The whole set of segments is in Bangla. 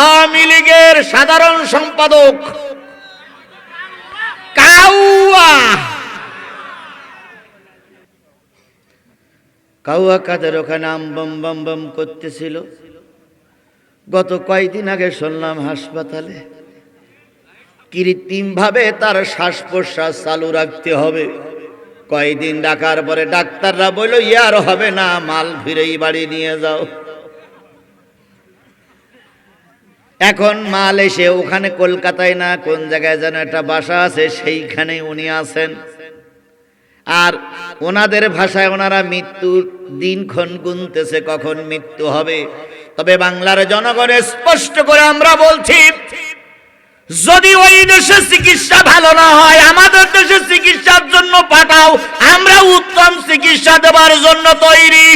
আওয়ামী লীগের সাধারণ সম্পাদক কাউয়া। কাউয়া কাদের ওখানে আম বম বম করতেছিল? গত কয়েকদিন আগে শুনলাম হাসপাতালে কৃত্রিম ভাবে তার শ্বাস প্রশ্বাস চালু রাখতে হবে। কয়েকদিন ডাকার পরে ডাক্তাররা বলল, ইয়ার হবে না, মাল ফিরেই বাড়ি নিয়ে যাও। এখন মাল এসে ওখানে কলকাতায় না, কোন জায়গায় যেন একটা বাসা আছে, সেইখানে উনি আছেন। আর ওনাদের ভাষায় ওনারা মৃত্যুর দিনক্ষণ গুনতেছে, কখন মৃত্যু হবে। তবে বাংলার জনগণের স্পষ্ট করে আমরা বলছি, যদি ওই দেশে চিকিৎসা ভালো না হয়, আমাদের দেশে চিকিৎসার জন্য পাঠাও, আমরা উত্তম চিকিৎসা দেওয়ার জন্য তৈরি।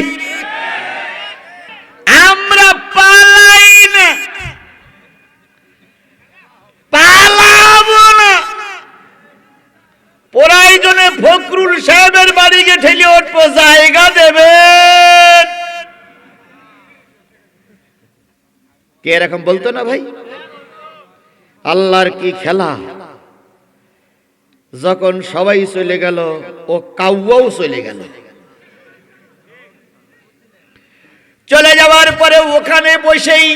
কে এরকম বলতো না ভাই? আল্লাহর কি খেলা? যখন সবাই চলে গেল, ও কাউয়াও চলে গেল। চলে যাওয়ার পরে ওখানে বসেই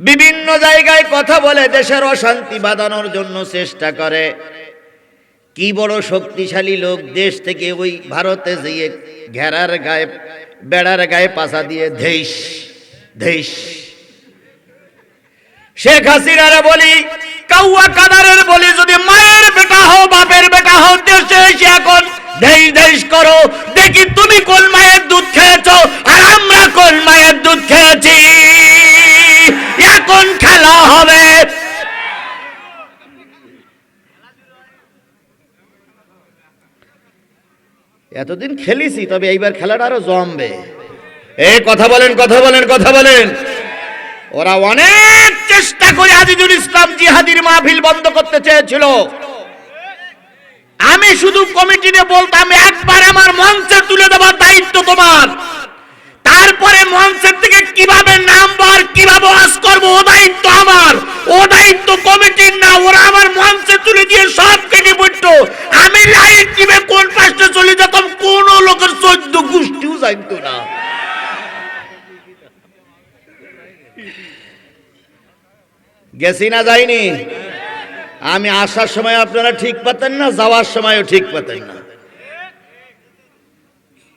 বিভিন্ন জায়গায় কথা বলে, দেশের অশান্তি বাঁধানোর জন্য চেষ্টা করে। কি বড় শক্তিশালী লোক দেশ থেকে ওই ভারতে যেয়ে ঘেরার গায়ে, বেড়ার গায়ে পাশা দিয়ে ধেইস ধেইস শেখ হাসিনারা বলি, কাউয়া কাদারের বলি, যদি মায়ের বেটা হও, বাপের বেটা হও, দেশে এসে এখন দেশ দেশ করো। দেখি তুমি কোন মায়ের দুধ খেয়েছো, আর আমরা কোন মায়ের দুধ খেয়েছি। এখন খেলা হবে। এতদিন খেলিছি, তবে এইবার খেলাটা আরও জমবে। এই কথা বলেন কথা বলেন কথা বলেন। ওরা অনেক চেষ্টা করে আজিজুল ইসলাম জিহাদির মাহফিল বন্ধ করতে চেয়েছিল। আমি শুধু কমিটিতে বলতাম, একবার আমার মঞ্চে তুলে দেওয়ার দায়িত্ব তোমার। তারপরে মঞ্চের থেকে কীভাবে নামবার কীভাবে ওয়াজ করব, ও দায়িত্ব আমার। ও দায়িত্ব কমিটির না, ওরা আমার মঞ্চে তুলে দিয়ে সব কেটে পড়তো। আমি লাইট টিমে কোন পাশে চলে যেতাম, কোন লোকের চোদ্দ গোষ্ঠীও জানতো না। গেছি না যাইনি? আমি আসার সময় আপনারা ঠিক পাতেন না, যাওয়ার সময়ও ঠিক পাতেন না।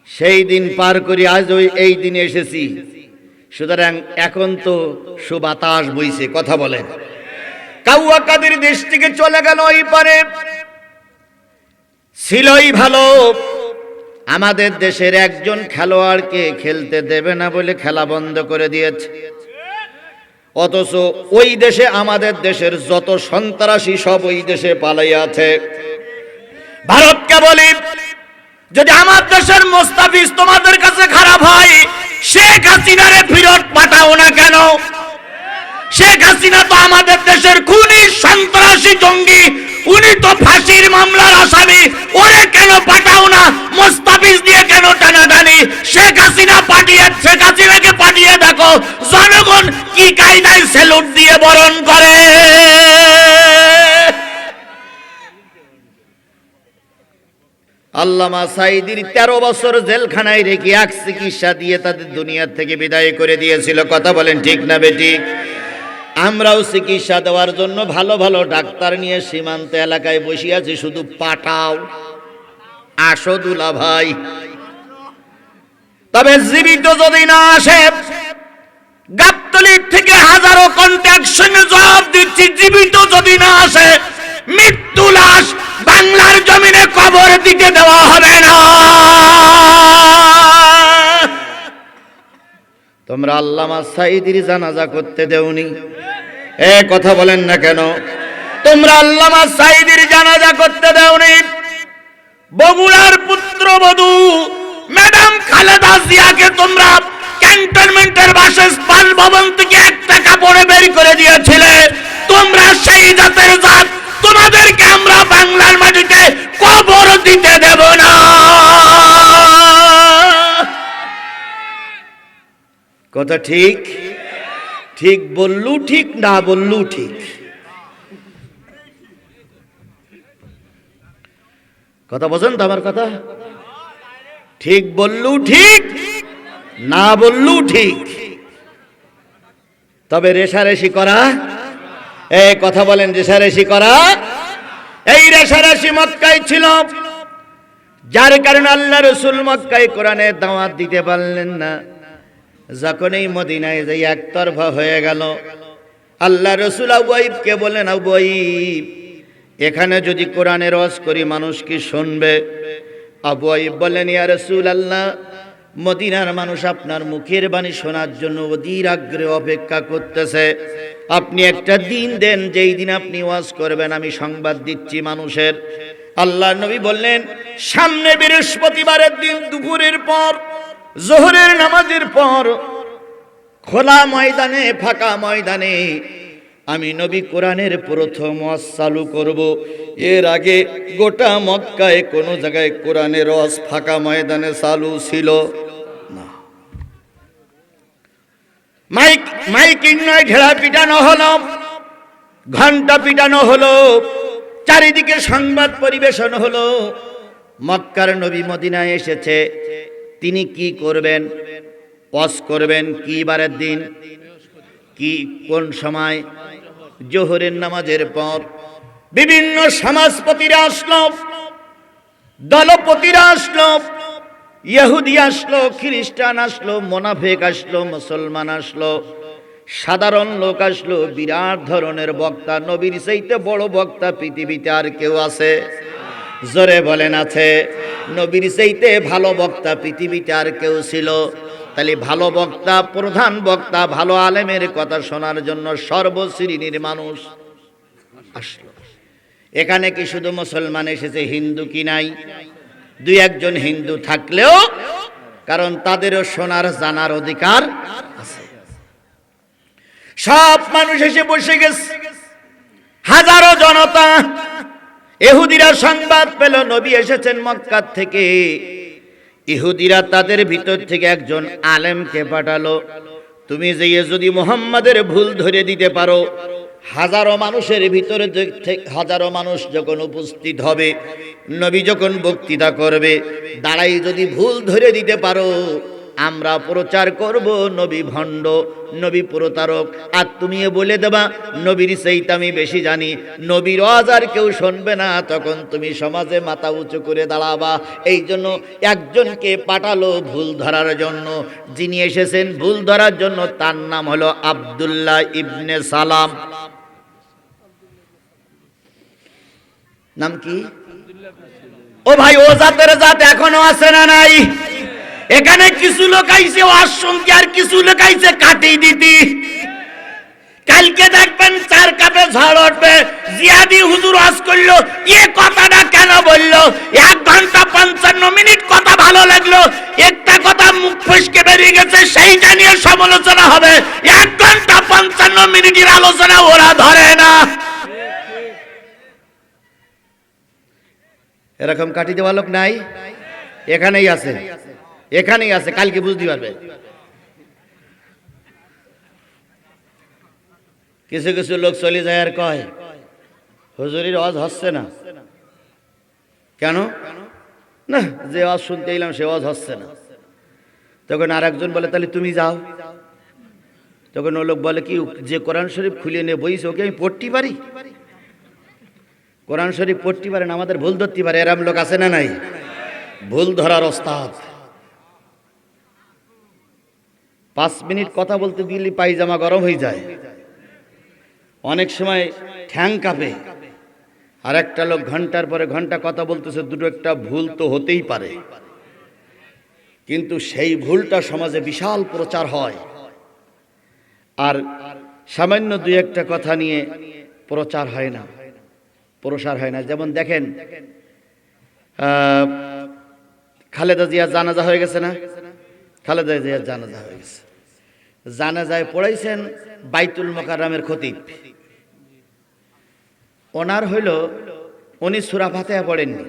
সেই দিন পার করি, আজ ওই এই দিনে এসেছি। সুতরাং এখন তো সুবাতাস বইছে, কথা বলেন কাউয়া কাদের দেশ থেকে চলে গেল ওই পারে। ছিলই ভালো। আমাদের দেশের একজন খেলোয়াড়কে খেলতে দেবে না বলে খেলা বন্ধ করে দিয়েছে। অথচ ওই দেশে আমাদের দেশের যত সন্ত্রাসী সব ওই দেশে পালাইয়া আছে। ভারতকে বলি, যদি আমার দেশের মোস্তাফিজ তোমাদের কাছে খারাপ হয়, শেখ হাসিনারে ফিরত পাঠাও না কেন? শেখ হাসিনা তো আমাদের দেশের খুনি, সন্ত্রাসী জঙ্গি, উনি তো ফাঁসির মামলার আসামি, ওরে কেন পাঠাও না? মোস্তাফিজ দিয়ে কেন টানাটানি? শেখ হাসিনা পাঠিয়ে শেখ হাসিনাকে পাঠিয়ে দেখো, জনগণ কি কায়দায় সেলুট দিয়ে বরণ করে? আল্লামা সাইদির তেরো বছর জেলখানায় রেখে এক চিকিৎসা দিয়ে তাদের দুনিয়ার থেকে বিদায় করে দিয়েছিল। কথা বলেন ঠিক না বেঠিক আমরাও চিকিৎসা দেওয়ার জন্য ভালো ভালো ডাক্তার নিয়ে সীমান্ত এলাকায় বসে আছি, শুধু পাঠাও আসো দুলা ভাই তবে জীবিত যদি না আসে গাবতলির থেকে হাজারো সঙ্গে জবাব দিচ্ছি, জীবিত যদি না আসে, মৃত্যু লাশ বাংলার জমিনে কবর দিতে দেওয়া হবে না। তোমরা আল্লামা সাইদির জানাজা করতে দেওনি। এ কথা বলেন না কেন? তোমরা আল্লামা সাইদির জানাজা করতে দেওনি। বগুড়ার পুত্রবধূ ম্যাডাম খালেদা জিয়াকে তোমরা ক্যান্টনমেন্টের থেকে বের করে দিয়েছিলে। তোমরা সেই জাতের জাত, তোমাদেরকে আমরা বাংলার মাটিতে কবর দিতে দেব না। কথা ঠিক? ঠিক বললু, ঠিক না বললু, ঠিক। কথা বোঝেন তো আমার কথা? ঠিক বললু, ঠিক। না বললু ঠিক। তবে রেশারেশি করা এই কথা বলেন রেশারেশি করা, এই রেশারেশি মক্কায় ছিল। যার কারণে আল্লাহ রসুল মক্কায় কোরআনে দাওয়াত দিতে পারলেন না। যখন এই মদিনায় যে একতরফা হয়ে গেল, আল্লাহ রসুল আবুয়াইবকে বলেন আবুয়াইব, এখানে যদি কোরআনের রস করি মানুষ কি শুনবে? আবু আইব বলেন ইয়া রসুল আল্লাহ মদিনার মানুষ আপনার মুখের বাণী শোনার জন্য অধীর আগ্রহে অপেক্ষা করতেছে। আপনি একটা দিন দেন, যেই দিন আপনি ওয়াজ করবেন, আমি সংবাদ দিচ্ছি মানুষের। আল্লাহ নবী বললেন, সামনে বৃহস্পতিবারের দিন, দুপুরের পর, জোহরের নামাজের পর, খোলা ময়দানে, ফাঁকা ময়দানে আমি নবী কোরআনের প্রথম ওয়াজ চালু করব। এর আগে গোটা মক্কায় কোনো জায়গায় কোরআনের রস ফাঁকা ময়দানে চালু ছিল না। মাইক, মাইকিং নয় ঢেড়া পিটানো হলো ঘণ্টা পিটানো হলো, চারিদিকে সংবাদ পরিবেশন হলো। মক্কার নবী মদিনায় এসেছে, তিনি কি করবেন, ওয়াজ করবেন, কি বারের দিন, কি কোন সময় জোহরের নামাজের পর বিভিন্ন সমাজপতিরা আসলো, দলপতিরা আসলো, ইহুদি আসলো, খ্রিস্টান আসলো, মোনাফেক আসলো, মুসলমান আসলো, সাধারণ লোক আসলো, বিরাট ধরনের বক্তা, নবীর চাইতে বড় বক্তা পৃথিবীতে আর কেউ আছে? জোরে বলেন আছে। নবীর চাইতে ভালো বক্তা পৃথিবীতে আর কেউ ছিল? তাহলে ভালো বক্তা, প্রধান বক্তা, ভালো আলেমের কথা শোনার জন্য সর্বশ্রেণীর মানুষ আসলো। এখানে কি শুধু মুসলমান এসেছে, হিন্দু কি নাই? দুই একজন হিন্দু থাকলেও কারণ তাদেরও শোনার, জানার অধিকার আছে। সব মানুষ এসে বসে গেছে। হাজারো জনতা, এহুদিরা সংবাদ পেল, নবী এসেছেন মক্কার থেকে। ইহুদিরা তাদের ভিতর থেকে একজন আলেমকে পাঠালো। তুমি যে যদি মোহাম্মদের ভুল ধরে দিতে পারো, হাজারো মানুষের ভিতরে হাজারো মানুষ যখন উপস্থিত হবে, নবী যখন বক্তৃতা করবে, দাঁড়াই যদি ভুল ধরে দিতে পারো আমরা প্রচার করব নবী ভণ্ড, নবী প্রতারক। আর তুমি বলে দেবা, নবীর সেইটা আমি বেশি জানি। নবীর আর কেউ শুনবে না, তখন তুমি সমাজে মাথা উঁচু করে দাঁড়াবা। এই জন্য একজনকে পাঠালো ভুল ধরার জন্য। যিনি এসেছেন ভুল ধরার জন্য, তার নাম হলো আব্দুল্লাহ ইবনে সালাম। নাম কি? ও ভাই, ও জাতের জাত এখনও আছে না নাই? এখানে কিছু লোক আইছে শুনতে আর কিছু লোক আইছে কাটি দিতি। কালকে দেখবেন চার কাপে ঝড় উঠবে। জিয়াদি হুজুর ওয়াজ করল, এ কথাটা কেন বলল? এক ঘণ্টা পঞ্চান্ন মিনিট কথা ভালো লাগল। একটা কথা মুখ ফসকে বেরিয়ে গেছে, সেইটা নিয়ে সমালোচনা হবে। এক ঘণ্টা পঞ্চান্ন মিনিটের আলোচনা ওরা ধরে না। এরকম কাটি দেওয়া লোক নাই। এখানেই আছে। এখানেই আছে, কালকে বুঝতে পারবে। কিছু কিছু লোক চলে যায় আর কয়, হুজুরির আওয়াজ হচ্ছে না। কেন? না, যে আওয়াজ শুনতে এলাম, সে আওয়াজ হচ্ছে না। তখন আর একজন বলে, তাহলে তুমি যাও। তখন ও লোক বলে, কি, যে কোরআন শরীফ খুলে নিয়ে বইছে, ওকে আমি পড়তে পারি? কোরআন শরীফ পড়তে পারেন আমাদের ভুল ধরতে পারে, এরম লোক আছে না নাই? ভুল ধরার ওস্তাদ। পাঁচ মিনিট কথা বলতে দিলে পায়জামা গরম হয়ে যায়। অনেক সময় ঠ্যাং কাঁপে। আর একটা লোক ঘণ্টার পরে ঘণ্টা কথা বলতেছে, দুটো একটা ভুল তো হতেই পারে। কিন্তু সেই ভুলটা সমাজে বিশাল প্রচার হয়। আর সামান্য দুই একটা কথা নিয়ে প্রচার হয় না, প্রসার হয় না। যেমন দেখেন খালেদা জিয়া জানাজা হয়ে গেছে না? খালেদা জিয়া জানাজা হয়ে গেছে। জানাজায় পড়াইছেন বাইতুল মোকাররামের খতিব। ওনার হইল, উনি সুরা ফাতেহা পড়েননি।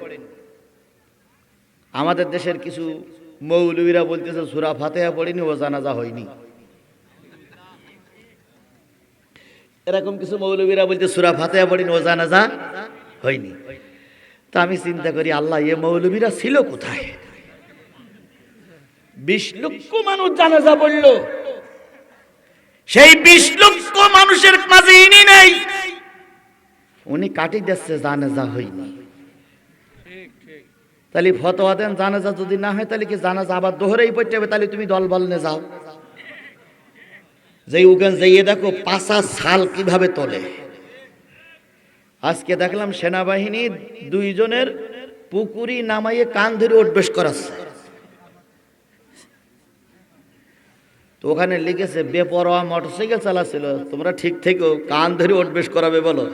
আমাদের দেশের কিছু মৌলবীরা বলতেছে, সুরা ফাতেহা পড়েনি ও জানাজা হয়নি। এরকম কিছু মৌলবীরা বলতে সুরা ফাতেহা পড়িনি ও জানাজা হয়নি। তা আমি চিন্তা করি, আল্লাহ, এ মৌলবীরা ছিল কোথায়? বিশ লক্ষ মানুষ জানাজা পড়ল। সেই বিশ লক্ষ মানুষের মাঝে ইনি নেই। উনি কাটি দিচ্ছে জানাজা হয়নি। তাহলে ফতোয়া দেন, জানাজা যদি না হয়, তাহলে কি জানাজা আবার দোহরেই পড়তে হবে? তাহলে তুমি দল বল নে যাও। যেই উগান যাইয়ে দেখো পাশা সাল কীভাবে তোলে। আজকে দেখলাম সেনাবাহিনী দুইজনের পুকুরি নামাইয়ে কান ধরে উঠবেশ করাচ্ছে। ওখানে লিখেছে, বেপরোয়া মোটরসাইকেল চালাচ্ছিল, তোমরা ঠিক থেকেও কান ধরে উঠবেশ করাবে বলো।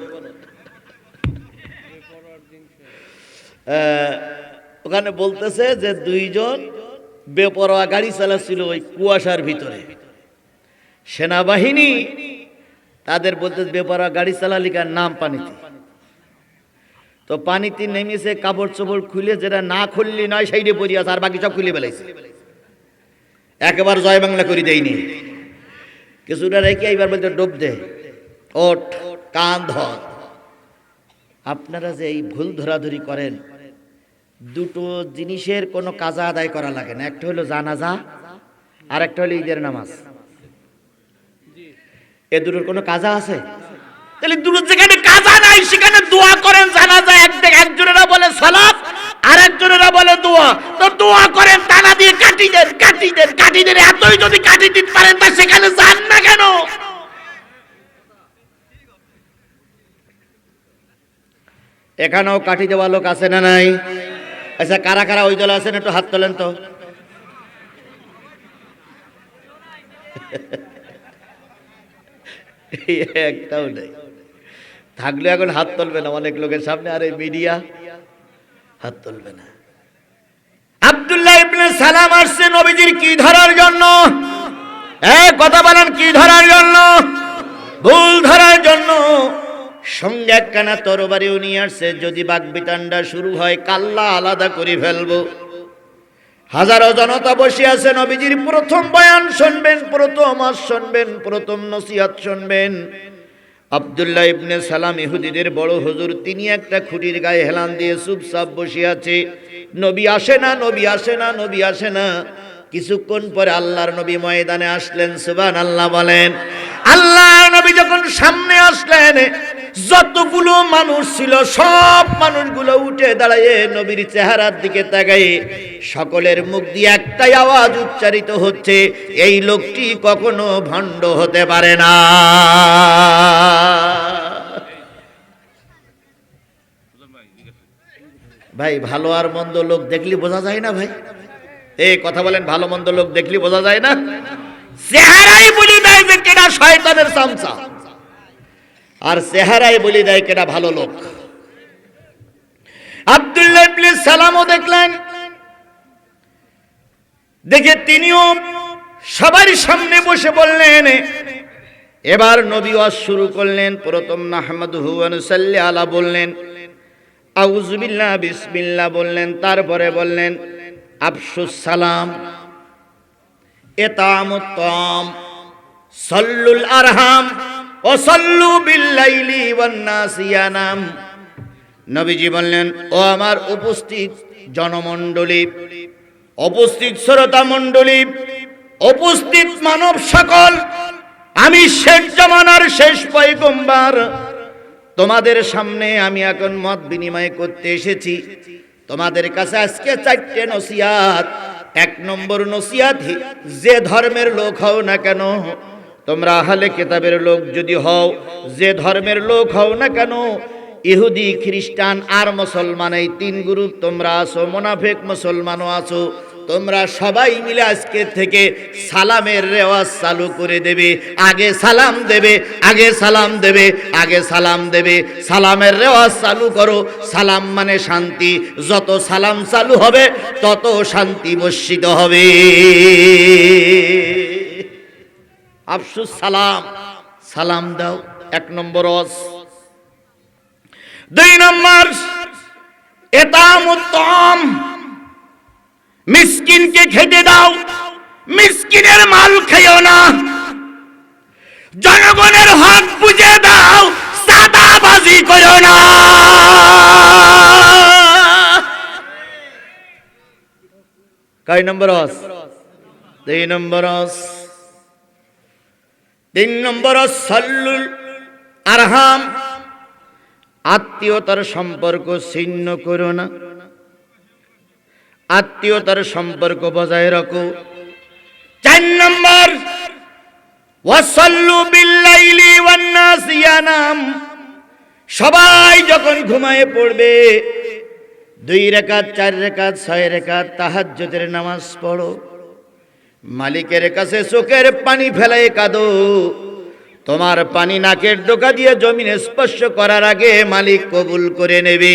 ওখানে বলতেছে যে দুইজন বেপরোয়া গাড়ি চালাচ্ছিল ওই কুয়াশার ভিতরে। সেনাবাহিনী তাদের বলতে বেপরোয়া গাড়ি চালালিকার নাম পানিতে। তো পানিতে নেমেছে, কাপড় চোপড় খুলে, যেটা না খুললি নয় সাইডে পড়ি আছে, আর বাকি সব খুলে বেলাইছে একেবার জয় বাংলা করে দেয়নি। কিছুটা রেখে এইবার বলতে ডুব দে। ওঠ, কান ধর। আপনারা যে এই ভুল ধরাধরি করেন, দুটো জিনিসের কোনো কাজা আদায় করা লাগে না। একটা হলো জানাজা আর একটা হলো ঈদের নামাজ। এ দুটোর কোনো কাজা আছে? তাহলে দুটো যেখানে কাজা নাই, সেখানে দোয়া করেন, জানাজা এক একজনেরা বলে সালাত আর একজনেরা বলে, দোয়া। তো দোয়া করেন টানা দিয়ে কাটি দেন কাটি দেন কাটি দেন। এতই যদি কাটি দিতে পারেন, তা সেখানে যান না কেন? এখানেও কাঠি দেওয়া লোক আছে না নাই? আচ্ছা কারা কারা ওই দলে আছেন? একটু হাত তোলেন তো। একটাও নেই। থাকলে এখন হাত তুলবে না অনেক লোকের সামনে, আর এই মিডিয়া হাত তুলবে না। আব্দুল্লাহ ইবনে সালাম আসছে নবীজির কি ধরার জন্য? এ, কথা বলেন, কি ধরার জন্য? ভুল ধরার জন্য। সঙ্গে একখানা তরবারিও নিয়ে আসছে, যদি বাগবিতান্ডা শুরু হয়, কাল্লা আলাদা করে ফেলব। হাজারো জনতা বসে আছে, নবীজির প্রথম বয়ান শুনবেন, প্রথম আজ শুনবেন, প্রথম নসিহাত শুনবেন। আব্দুল্লাহ ইবনে সালাম ইহুদিদের বড় হুজুর, তিনি একটা খুঁটির গায়ে হেলান দিয়ে চুপচাপ বসে আছে। নবী আসে না, নবী আসে না, নবী আসে না। কিছুক্ষণ পরে আল্লাহর নবী ময়দানে আসলেন সুবান আল্লাহ বলেন। আল্লাহ নবী যখন সামনে আসলেন যতগুলো মানুষ ছিল, সব মানুষগুলো উঠে দাঁড়ায় নবীর চেহারার দিকে তাকায় সকলের মুখ দিয়ে একটাই আওয়াজ উচ্চারিত হচ্ছে, এই লোকটি কখনো ভণ্ড হতে পারে না। ভাই, ভালো আর মন্দ লোক দেখলি বোঝা যায় না ভাই? এ, কথা বলেন, ভালো মন্দ লোক দেখলি বোঝা যায় না? চেহারাই বলি দেয় যে কেটা শয়তানের চামচা। আর চেহারাই বলি দেয় কেটা ভালো লোক। আব্দুল্লাহ ইবনে সালামও দেখলেন। দেখে তিনিও সবার সামনে বসে বললেন, এবার নবী ওয়াজ শুরু করলেন, প্রথম মাহমুদুহু আনুসাল্লি আলা বললেন আউজুবিল্লাহ বিসমিল্লাহ বললেন, তারপরে বললেন, আফসুস সালাম এতামুত্তম সল্লুল আরহাম ও সল্লু বিল্লাইলি ওয়ান্নাসিয়ানাম নবীজি বললেন, ও আমার উপস্থিত জনমণ্ডলী, উপস্থিত শ্রোতা মণ্ডলী, উপস্থিত মানব সকল, আমি শেষ জমানার শেষ পয়গম্বার। তোমাদের সামনে আমি এখন মত বিনিময় করতে এসেছি। তোমাদের কাছে আজকে চারটে নসিয়াত এক নম্বর নসিয়াত যে ধর্মের লোক হও না কেন তোমরা আহলে কেতাবের লোক যদি হও, যে ধর্মের লোক হও না কেন, ইহুদি, খ্রিস্টান আর মুসলমান, এই তিন গ্রুপ তোমরা আছো, মোনাফেক মুসলমানও আছো, তোমরা সবাই মিলে আজকে থেকে সালামের রেওয়াজ চালু করে দেবে। আগে সালাম দেবে, আগে সালাম দেবে, আগে সালাম দেবে। সালামের রেওয়াজ চালু করো। সালাম মানে শান্তি। যত সালাম চালু হবে, তত শান্তি বর্ষিত হবে। আফসুস সালাম। সালাম দাও, এক নম্বর অস দুই নম্বর এতাম উত্তম মিসকিনকে খেতে দাও, মিসকিনের মাল খেয়েও না। জনগণের হক বুঝে দাও সাদাবাজি করো না। কয় নম্বর অস দুই নম্বর অস তিন নম্বর সল্লুল আরহাম। আত্মীয়তার সম্পর্ক ছিন্ন করো না। আত্মীয়তার সম্পর্ক বজায় রাখো। চার নম্বর ওয়াসাল্লু বিল্লাইলি ওয়ান্নাস ইয়ানাম সবাই যখন ঘুমায় পড়বে, দুই রেখাত, চার রেখাত, ছয় রেখাত তাহাজ্জুদের নামাজ পড়ো। মালিকের কাছে চোখের পানি ফেলাই কাঁদো। তোমার পানি নাকের ডোকা দিয়ে জমিনে স্পর্শ করার আগে মালিক কবুল করে নেবে।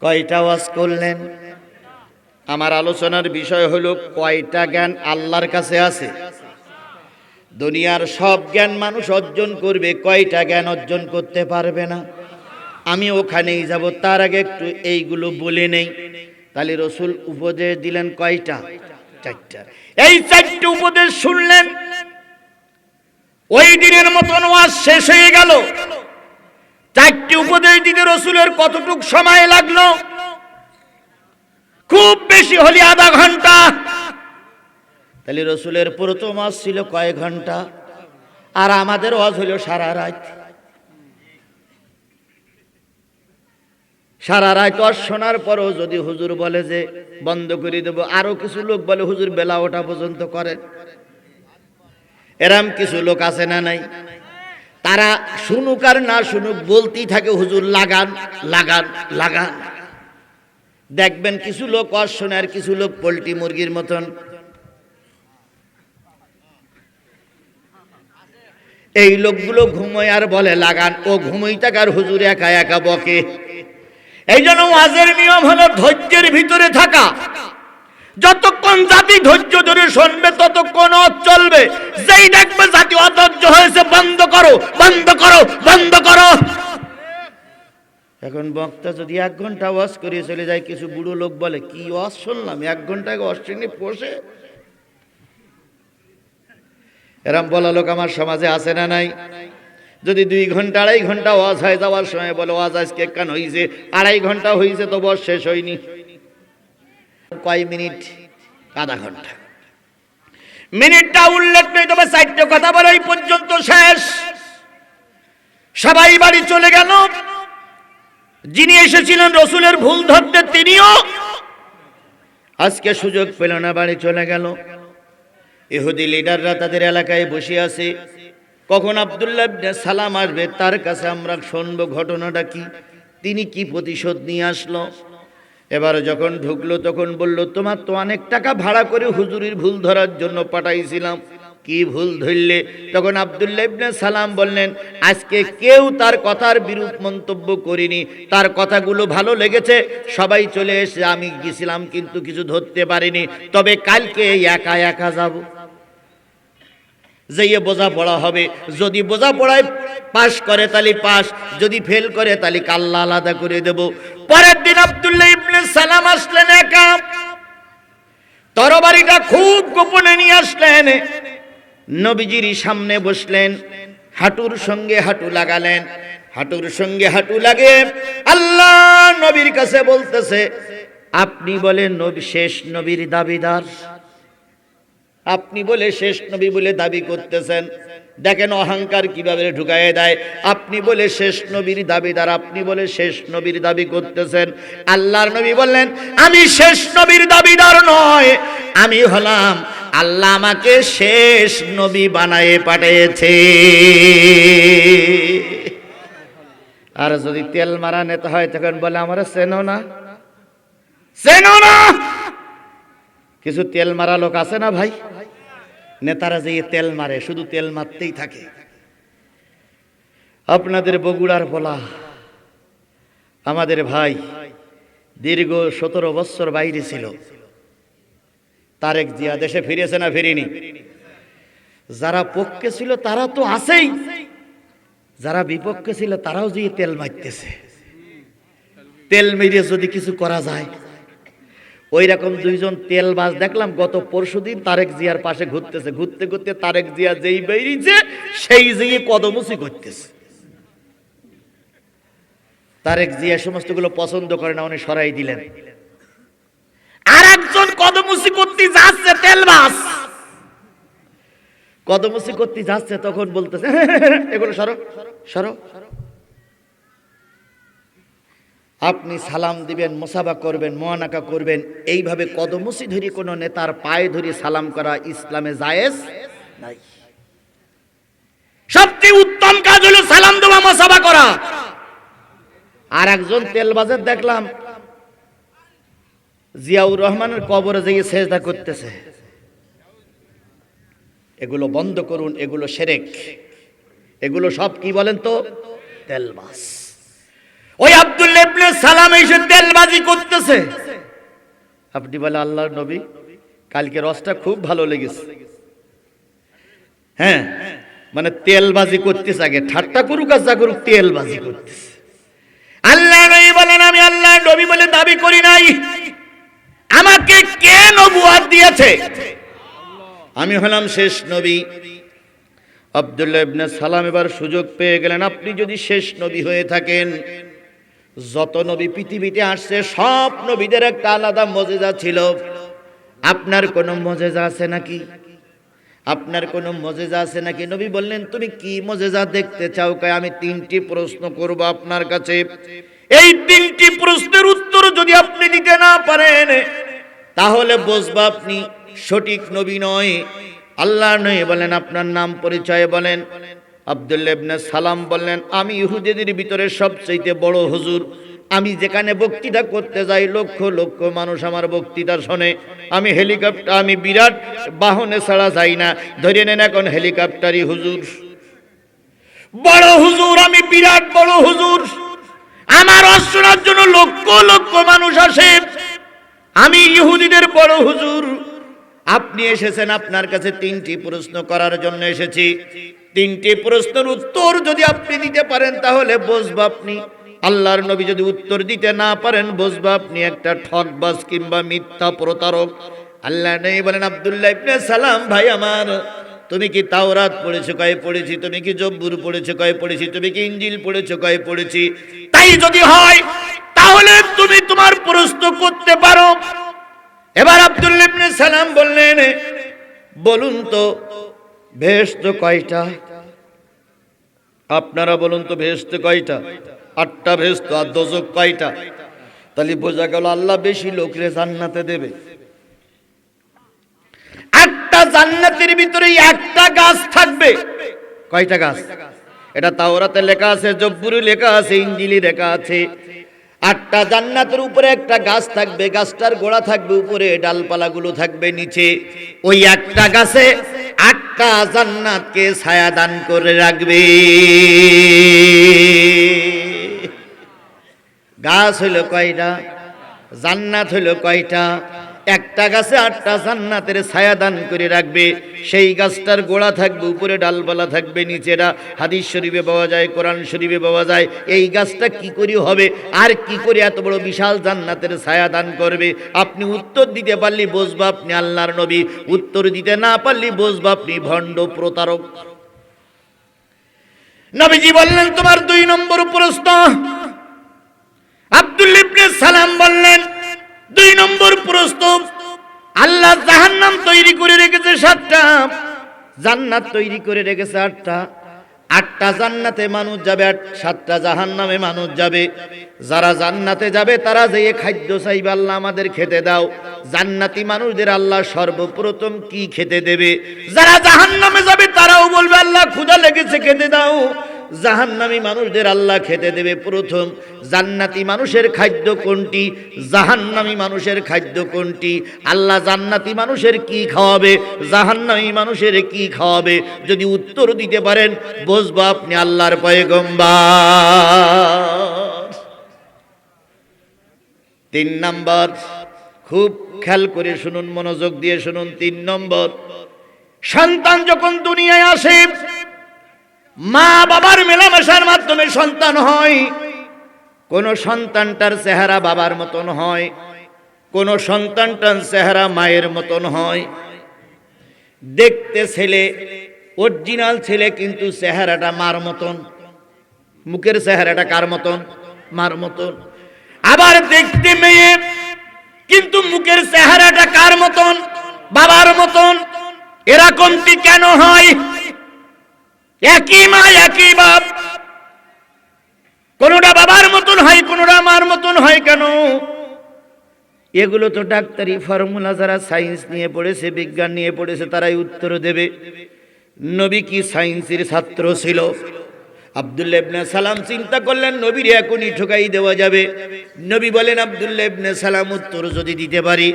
কয়টা ওয়াজ করলেন? আমার আলোচনার বিষয় হলো কয়টা জ্ঞান আল্লাহর কাছে আছে? দুনিয়ার সব জ্ঞান মানুষ অর্জন করবে, কয়টা জ্ঞান অর্জন করতে পারবে না? আমি ওখানেই যাব, তার আগে একটু এইগুলো বলে নেই। তাহলে রসুল উপদেশ দিলেন কয়টা? চারটা। এই চারটি উপদেশ শুনলেন, ওই দিনের মতন ওয়াজ শেষ হয়ে গেল। চারটি উপদেশ দিতে রসুলের কতটুক সময় লাগল? খুব বেশি হলে আধা ঘণ্টা। তাহলে রসুলের প্রথম ওয়াজ ছিল কয়েক ঘণ্টা? আর আমাদের ওয়াজ হলো সারা রাত। সারা রাত ওয়াজ শোনার পরও যদি হুজুর বলে যে, বন্ধ করে দেবো, আরও কিছু লোক বলে, হুজুর বেলা ওঠা পর্যন্ত করেন। এরম কিছু লোক আছে না নাই? তারা শুনুক আর না শুনুক, বলতেই থাকে, হুজুর লাগান লাগান লাগান। দেখবেন কিছু লোক ওয়াজ শোনে আর কিছু লোক পোলট্রি মুরগির মতন। এই লোকগুলো ঘুমোয় আর বলে, লাগান। ও ঘুমোই থাকার হুজুর একা একা বকে। এই জন্য ওয়াজের নিয়ম হলো ধৈর্যের ভিতরে থাকা। যতক্ষণ জাতি ধৈর্য ধরে শুনবে ততক্ষণ চলবে। যেই দেখবে জাতি অধৈর্য হয়েছে, বন্ধ করো বন্ধ করো বন্ধ করো। এখন বক্তা যদি এক ঘণ্টা ওয়াজ করিয়ে চলে যায়, কিছু বুড়ো লোক বলে, কি ওয়াজ শুনলাম? এক ঘন্টায় অশ্বিনী পোষে? এরম বলা লোক আমার সমাজে আছে না নাই? যদি দুই ঘণ্টা, আড়াই ঘণ্টা ওয়াজ হয়ে, যাওয়ার সময় বলে, ওয়াজ আজকে কেন হয়েছে আড়াই ঘণ্টা হয়েছে তো বস শেষ হয়নি। কয় মিনিট? আধা ঘণ্টা। মিনিটটা উল্লেখ নেই, তবে চারটে কথা বলে এই পর্যন্ত শেষ। সবাই বাড়ি চলে গেল। যিনি এসেছিলেন, রসুলের ভুল ধরতে তিনিও। আজকে সুযোগ পেল না, বাড়ি চলে গেল। ইহুদি লিডাররা তাদের এলাকায় বসে আছে। কখন আবদুল্লাহ সালাম আসবে, তার কাছে আমরা শুনব ঘটনাটা কি? তিনি কি প্রতিশোধ নিয়ে আসলো? এবার যখন ঢুকলো, তখন বলল, তোমার তো অনেক টাকা ভাড়া করে হুজুরির ভুল ধরার জন্য পাঠাইছিলাম। কি ভুল ধরলে? তখন আবদুল্লাহ ইবনে সালাম বললেন, আজকে কেউ তার কথার বিরূপ মন্তব্য করিনি। তার কথাগুলো ভালো লেগেছে, সবাই চলে এসে আমি গেছিলাম, কিন্তু কিছু ধরতে পারিনি। তবে কালকে একা একা যাব। যেয়ে বোঝাপড়া হবে। যদি বোঝাপড়ায় পাশ করে তাহলে পাস যদি ফেল করে তাহলে কাল্লা আলাদা করে দেব। পরের দিন আব্দুল্লাহ ইবনে সালাম আসলেন একা। তরবারিটা খুব গোপনে নিয়ে আসলেন। নবীজির সামনে বসলেন, হাঁটুর সঙ্গে হাঁটু লাগালেন। হাঁটুর সঙ্গে হাঁটু লাগে। আল্লাহ নবীর কাছে বলতেছে, আপনি বলেন নবী শেষ নবীর দাবিদার। আপনি বলে শেষ নবী বলে দাবি করতেছেন। দেখেন অহংকার কীভাবে ঢুকায় দেয়। আপনি বলে শেষ নবীর দাবিদার, আপনি বলে শেষ নবীর দাবি করতেছেন। আল্লাহর নবী বললেন, আমি শেষ নবীর দাবিদার নয়, আমি হলাম আল্লাহ আমাকে শেষ নবী বানায়ে পাঠিয়েছে। আর যদি তেল মারা নেতা হয়, তখন বলে, আমার চেনো না। চেনো না! কিছু তেল মারা লোক আছে না ভাই? নেতারা যে তেল মারে, শুধু তেল মারতেই থাকে। আপনাদের বগুড়ার বলা, আমাদের ভাই দীর্ঘ সতেরো বছর বাইরে ছিল। তারেক জিয়া দেশে ফিরেছে না ফিরিনি? যারা পক্ষে ছিল তারা তো আছেই। যারা বিপক্ষে ছিল তারাও যে তেল মারতেছে। তেল মেরে যদি কিছু করা যায় ওই রকম দুইজন তেল বাস দেখলাম, গত পরশুদিন তারেক জিয়ার পাশে ঘুরতেছে। ঘুরতে ঘুরতে তারেক জিয়া যেই বেরিয়েছে, সেই যেই কদমুচি করতেছে। তারেক জিয়া সমস্তগুলো পছন্দ করে না, উনি সরাই দিলেন। আর একজন কদমুচি করতে যাচ্ছে, তেল বাস। কদমুচি করতে যাচ্ছে, তখন বলতেছে, এগুলো সরো সরো। আপনি সালাম দিবেন মোসাবা করবেন, মোয়ানাকা করবেন। এইভাবে কদমুসি ধরি কোনো নেতার পায়ে ধরি সালাম করা ইসলামে জায়েজ নাই। সবচেয়ে উত্তম কাজ হলো সালাম দেওয়া মোসাবা করা। আর একজন তেলবাজার দেখলাম, জিয়াউর রহমানের কবরে যেয়ে সেজদা করতেছে। এগুলো বন্ধ করুন, এগুলো সেরেক। এগুলো সব কি বলেন তো? তেলবাস ওই ইবনে সালাম এসে তেলবাজি করতেছে। আপনি বলে আল্লাহর নবী, কালকে রসটা খুব ভালো লেগেছে। হ্যাঁ মানে তেলবাজি করতেছে আগে, ঠাট্টা করুক আর যা করুক তেলবাজি করতেছে। আল্লাহ নবী বলেন, আমি আল্লাহ নবী বলে দাবি করি নাই। আমাকে কে নবুয়াত দিয়েছে? আমি হলাম শেষ নবী। আব্দুল্লাহ ইবনে সালাম এবার সুযোগ পেয়ে গেলেন। আপনি যদি শেষ নবী হয়ে থাকেন যত নবী পৃথিবীতে আসছে, সব নবীদের একটা আলাদা মজেজা ছিল। আপনার কোনো মজেজা আছে নাকি? আপনার কোনো মজেজা আছে নাকি? নবী বললেন, তুমি কি মজেজা দেখতে চাও? কয়, আমি তিনটি প্রশ্ন করব আপনার কাছে। এই তিনটি প্রশ্নের উত্তর যদি আপনি দিতে না পারেন, তাহলে বুঝবা আপনি সঠিক নবী নয়। আল্লাহ নয় বলেন, আপনার নাম পরিচয় বলেন। আব্দুল্লাহ ইবনে সালাম বললেন, আমি ইহুদিদের ভিতরে সবচেয়ে বড় হুজুর। আমি যেখানে বক্তৃতা করতে যাই, লক্ষ লক্ষ মানুষ আমার বক্তৃতা শোনে। আমি হেলিকপ্টার, আমি বিরাট বাহনে ছাড়া যাই না। ধরে নেন এখন হেলিকপ্টারই হুজুর। বড় হুজুর, আমি বিরাট বড় হুজুর। আমার অশ্বনার জন্য লক্ষ লক্ষ মানুষ আসে। আমি ইহুদিদের বড় হুজুর। আপনি এসেছেন আপনার কাছে তিনটি প্রশ্ন করার জন্য এসেছি। তিনটি প্রশ্নের উত্তর যদি আপনি দিতে পারেন, তাহলে বুঝব আপনি। আল্লাহর নবী যদি উত্তর দিতে না পারেন, বুঝব আপনি একটা ঠকবাজ কিংবা মিথ্যা প্রতারক। আল্লাহ নেই বলেন, আব্দুল্লাহ ইবনে সালাম, ভাই আমার, তুমি কি তাওরাত পড়েছো, কয়ে পড়েছি? তুমি কি জব্বুর পড়েছো, কয়ে পড়েছি? তুমি কি ইঞ্জিল পড়েছো, কয়ে পড়েছি? তাই যদি হয়, তাহলে তুমি তোমার প্রশ্ন করতে পারো। এবার আব্দুল ইবনে সালাম বললেন, বলুন তো ভেস্ত কয়টা? আপনারা বলুন তো ভেস্ত কয়টা? আটটা ভেস্ত আর দোজক কয়টা? তাহলে বোঝা গেল আল্লাহ বেশি লোকরে জান্নাতে দেবে। আটটা জান্নাতের ভিতরে একটা গাছ থাকবে। কয়টা গাছ? এটা তাওরাতে লেখা আছে, জব্বুরি লেখা আছে ইঞ্জিলি লেখা আছে। আটটা জান্নাতের উপরে একটা গাছ থাকবে, গাছটার গোড়া থাকবে, উপরে ডালপালাগুলো থাকবে, নিচে ওই একটা গাছে আটটা জান্নাতকে ছায়া দান করে রাখবে। গাছ হইল কয়টা? জান্নাত হইল কয়টা? একটা গাছে আটটা জান্নাতের ছায়া দান করে রাখবে। সেই গাছটার গোড়া থাকবে, উপরে ডালপালা থাকবে, নিচেরা হাদিস শরীফে পাওয়া যায়, কোরআন শরীফে পাওয়া যায়। এই গাছটা কি করে হবে? আর কি করে এত বড় বিশাল জান্নাতের ছায়া দান করবে? আপনি উত্তর দিতে পারলি বসবা আপনি আল্লাহর নবী। উত্তর দিতে না পারলি বসবা আপনি ভণ্ড প্রতারক। নবীজি বললেন, তোমার দুই নম্বর প্রশ্ন। আব্দুল ইবনে সালাম বললেন দুই নম্বর প্রশ্ন, আল্লাহ জাহান্নাম তৈরি করে রেখেছে সাতটা, জান্নাত তৈরি করে রেখেছে আটটা। আটটা জান্নাতে মানুষ যাবে সাতটা জাহান্নামে মানুষ যাবে। যারা জান্নাতে যাবে, তারা যেয়ে খাদ্য চাইবে, আল্লাহ আমাদের খেতে দাও। জান্নাতি মানুষদের আল্লাহ সর্বপ্রথম কি খেতে দেবে? যারা জাহান্নামে যাবে, তারাও বলবে, আল্লাহ ক্ষুধা লেগেছে, খেতে দাও। জাহান্নামী মানুষদের আল্লাহ খেতে দেবে। প্রথম, জান্নাতি মানুষের খাদ্য কোনটি? জাহান্নামী মানুষের খাদ্য কোনটি? আল্লাহ জান্নাতি মানুষের কি খাওয়াবে? জাহান্নামী মানুষের কি খাওয়াবে? যদি উত্তর দিতে পারেন, বুঝব আপনি আল্লাহর পয়গম্বার। তিন নম্বর, খুব খেয়াল করে শুনুন, মনোযোগ দিয়ে শুনুন। তিন নম্বর, সন্তান যখন দুনিয়ায় আসে মা বাবার মেলামেশার মাধ্যমে সন্তান হয়। কোন সন্তানটার চেহারা বাবার মতন হয়। কোন সন্তানটার চেহারা মায়ের মতন হয়। দেখতে ছেলে অরিজিনাল ছেলে কিন্তু চেহারাটা মার মতন। মুখের চেহারাটা কার মতন? মার মতন। আবার দেখতে মেয়ে, কিন্তু মুখের চেহারাটা কার মতন? বাবার মতন। এরকমটি কেন হয়? একই মা, একই বাপ। কোনটা বাবার মতন হয়, কোনটা মার মতন হয় কেন? এগুলো তো ডাক্তারি ফর্মুলা, যারা সায়েন্স নিয়ে পড়েছে, বিজ্ঞান নিয়ে পড়েছে, তারাই উত্তর দেবে। নবী কি সায়েন্সের ছাত্র ছিল? আব্দুল্লাহ ইবনে সালাম চিন্তা করলেন, নবীর এখনই ঠোকাই দেওয়া যাবে। নবী বলেন, আব্দুল্লাহ ইবনে সালাম উত্তর যদি দিতে পারি।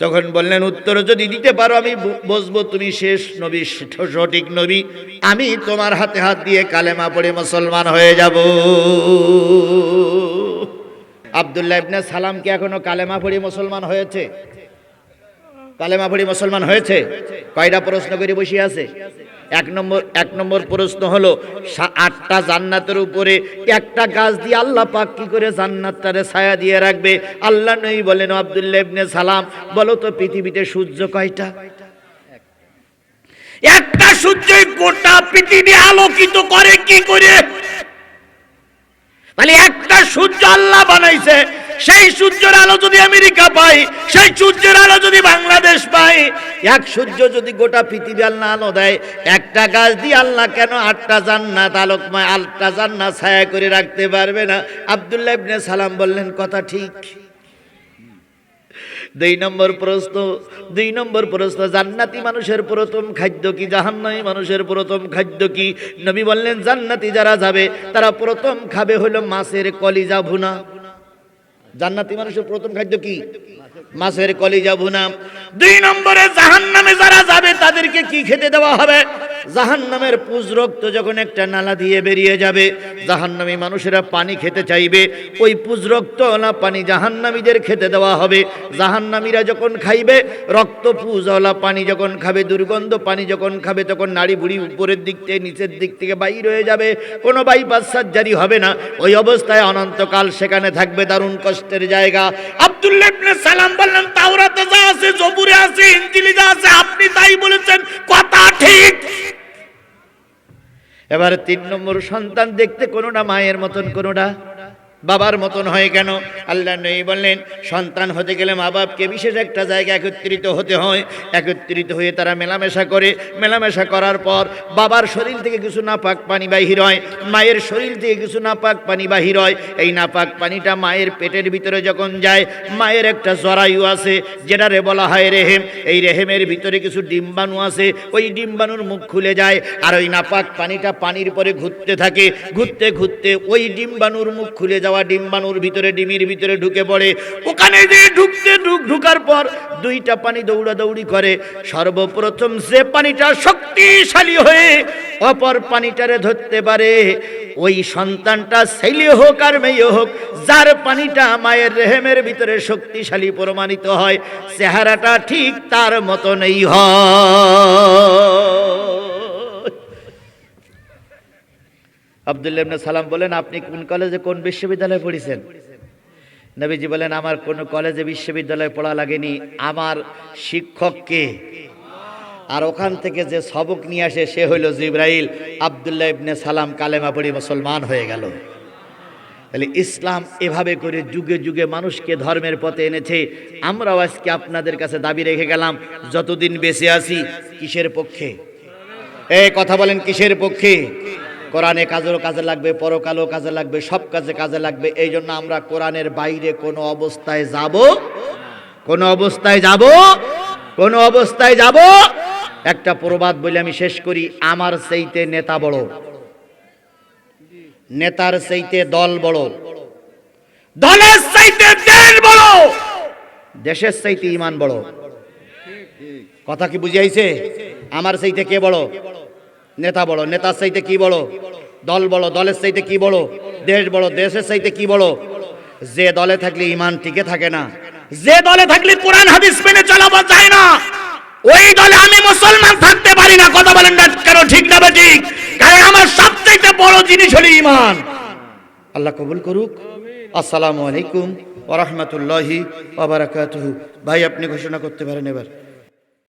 তখন বললেন, উত্তর যদি দিতে পারো, আমি বসবো তুমি শেষ নবী সঠিক নবী। আমি তোমার হাতে হাত দিয়ে কালেমা পড়ে মুসলমান হয়ে যাব। আবদুল্লাহ ইবনে সালাম কি এখনও কালেমা পড়ে মুসলমান হয়েছে? কালেমা পড়ে মুসলমান হয়েছে? কয়টা প্রশ্ন করে বসে আছে? এক নম্বর এক নম্বর প্রশ্ন হলো আটটা জান্নাতের উপরে একটা গাছ দিয়ে আল্লাহ পাক কি করে জান্নাতটারে ছায়া দিয়ে রাখবে? আল্লাহ নই বলেন, আব্দুল্লাহ ইবনে সালাম, বলো তো পৃথিবীতে সূর্য কয়টা? একটা সূর্যই গোটা পৃথিবী আলোকিত করে কি করে? তাহলে একটা সূর্য আল্লাহ বানাইছে সেই সূর্যের আলো যদি আমেরিকা পাই সেই সূর্যের আলো যদি বাংলাদেশ পায়, এক সূর্য যদি গোটা পৃথিবী আল্লাহ আলো দেয়, একটা গাছ দিয়ে আল্লাহ কেন আটটা জান্নাত আলোকময়, আটটা জান্নাত ছায়া করে রাখতে পারবে না? আব্দুল্লাহ ইবনে সালাম বললেন, কথা ঠিক। দুই নম্বর প্রশ্ন, দুই নম্বর প্রশ্ন, জান্নাতি মানুষের প্রথম খাদ্য কি, জাহান্নামী মানুষের প্রথম খাদ্য কি? নবী বললেন, জান্নাতি যারা যাবে, তারা প্রথম খাবে হলো মাছের কলিজা ভুনা। জান্নাতি মানুষের প্রথম খাদ্য কি? মাছের কলিজা ভুনা। দুই নম্বরে জাহান্নামে যারা যাবে তাদেরকে কি খেতে দেওয়া হবে? জাহান্নামের পুজ রক্ত যখন একটা নালা দিয়ে বেরিয়ে যাবে জাহান্নামী মানুষেরা পানি খেতে চাইবে। ওই পুজ রক্ত না পানি জাহান্নামীদের খেতে দেওয়া হবে। জাহান্নামীরা যখন খাইবে রক্ত পুজওয়ালা পানি যখন খাবে দুর্গন্ধ পানি যখন খাবে তখন নাড়ি বুড়ি উপরের দিক থেকে নিচের দিক থেকে বাইর হয়ে যাবে। কোনো বাইপাস সার্জারি হবে না। ওই অবস্থায় অনন্তকাল সেখানে থাকবে দারুণ কষ্টের জায়গা। সালাম যা আছে আছে যা আছে, আপনি তাই বলেছেন, কথা ঠিক। এবারে তিন নম্বর সন্তান দেখতে কোনোটা মায়ের মতন, কোনোটা বাবার মতন হয় কেন? আল্লাহ নই বললেন, সন্তান হতে গেলে মা বাপকে বিশেষ একটা জায়গায় একত্রিত হতে হয়। একত্রিত হয়ে তারা মেলামেশা করে। মেলামেশা করার পর বাবার শরীর থেকে কিছু নাপাক পানি বাহির হয়। মায়ের শরীর থেকে কিছু নাপাক পানি বাহির হয়। এই নাপাক পানিটা মায়ের পেটের ভিতরে যখন যায়, মায়ের একটা জরায়ু আছে, যেটারে বলা হয় রেহেম। এই রেহেমের ভিতরে কিছু ডিম্বাণু আছে। ওই ডিম্বাণুর মুখ খুলে যায় আর ওই নাপাক পানিটা পানির পরে ঘুরতে থাকে। ঘুরতে ঘুরতে ওই ডিম্বাণুর মুখ খুলে যাওয়া ডিম্বাণুর ভিতরে, ডিমির ভিতরে ঢুকে পড়ে। ওখানে যে ঢুকতে ঢুক ঢুকার পর দুইটা পানি দৌড়াদৌড়ি করে। সর্বপ্রথম যে পানিটা শক্তিশালী হয়ে অপর পানিটারে ধরতে পারে। ওই সন্তানটা ছেলে হোক আর মেয়ে হোক, যার পানিটা মায়ের রেহেমের ভিতরে শক্তিশালী প্রমাণিত হয়, চেহারাটা ঠিক তার মতনই হয়। আব্দুল্লাহ ইবনে সালাম বলেন, আপনি কোন কলেজে কোন বিশ্ববিদ্যালয়ে পড়েছেন? নবীজি বলেন, আমার কোন কলেজে বিশ্ববিদ্যালয়ে পড়া লাগেনি। আমার শিক্ষককে আর ওখান থেকে যে সবক নিয়ে আসে, সে হইল জিব্রাইল। আব্দুল্লাহ ইবনে সালাম কালেমা পড়ি মুসলমান হয়ে গেল। তাহলে ইসলাম এভাবে করে যুগে যুগে মানুষকে ধর্মের পথে এনেছে। আমরাও আজকে আপনাদের কাছে দাবি রেখে গেলাম, যতদিন বেঁচে আছি, কিসের পক্ষে? এ কথা বলেন, কিসের পক্ষে? কোরআনে কাজেরও কাজে লাগবে, পরকালও কাজে লাগবে, সব কাজে কাজে লাগবে। এই জন্য আমরা কোরআনের বাইরে কোনো অবস্থায় যাব? কোন অবস্থায় যাব? কোন অবস্থায় যাব? একটা প্রবাদ বলে আমি শেষ করি, আমার সেইতে নেতা বড়। নেতার সেইতে দল বড়। দলের চাইতে দেশ বড়। দেশের চাইতে ইমান বড়। কথা কি বুঝাইছে আমার চাইতে কে বড়? নেতা বড় নেতার চাইতে কি বড় দল বড় দলের চাইতে কি বড় দেশ বড় দেশের চাইতে কি বড় যে দলে থাকলে ইমান টিকে থাকে না, যে দলে থাকলে কোরআন হাদিস মেনে চলাবা যায় না, ওই দলে আমি মুসলমান থাকতে পারি না। কথা বলেন না কেন? ঠিক না ঠিক? কারণ আমার সবচাইতে বড় জিনিস হলো ইমান আল্লাহ কবুল করুক। আসসালামু আলাইকুম ওরহমতুল্লাহি ভাই, আপনি ঘোষণা করতে পারেন এবার।